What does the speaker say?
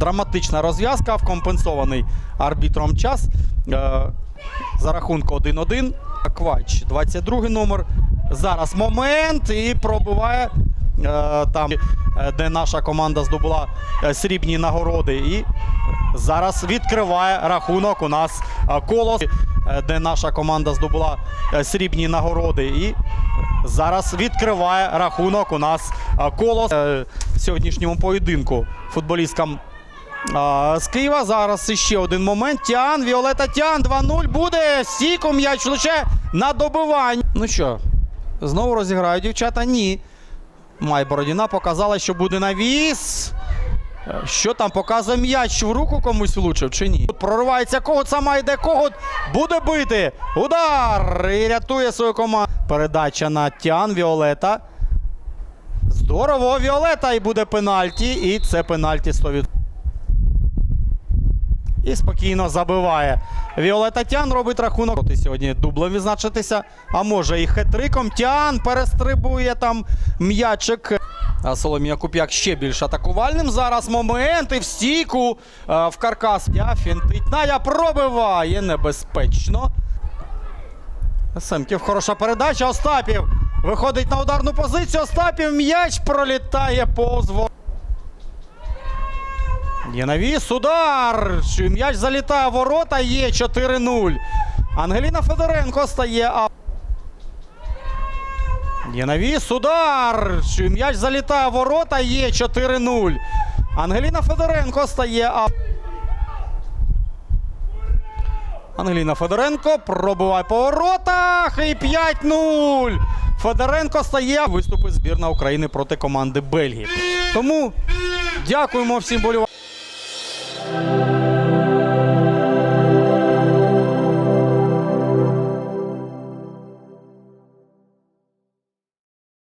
Драматична розв'язка в компенсований арбітром час. Е, за рахунку 1-1. Квач, 22 номер. Зараз момент і пробиває там, е, де наша команда здобула е, срібні нагороди. І зараз відкриває рахунок у нас е, колос, е, де наша команда здобула е, срібні нагороди. І зараз відкриває рахунок у нас е, колос е, в сьогоднішньому поєдинку футболісткам з Києва зараз ще один момент. Тян, Віолета Тян, 2-0 буде. Стійко м'яч лише на добивання. Ну що, знову розіграють дівчата? Ні. Май Бородіна показала, що буде навіс. Що там показує м'яч в руку комусь влучив чи ні? Проривається когот, сама йде кого Буде бити. Удар! І рятує свою команду. Передача на Тян Віолета. Здорово, Віолета і буде пенальті. І це пенальті 100%. І спокійно забиває. Віолета Тян робить рахунок. Проти сьогодні дублем відзначитися. А може і хетриком. Тян перестрибує там м'ячик. А Соломія Куп'як ще більш атакувальним. Зараз момент і в стійку в каркас. Я фінтить. Надя пробиває небезпечно. Семків хороша передача. Остапів виходить на ударну позицію. Остапів м'яч пролітає повз. Во- Є навіс, удар! М'яч залітає в ворота, є 4-0. Ангеліна Федоренко стає. А... Є навіс, удар! М'яч залітає в ворота, є 4-0. Ангеліна Федоренко стає. Ангеліна Федоренко пробиває по воротах і 5-0. Федоренко стає. Виступить збірна України проти команди Бельгії. Тому дякуємо всім болівальникам.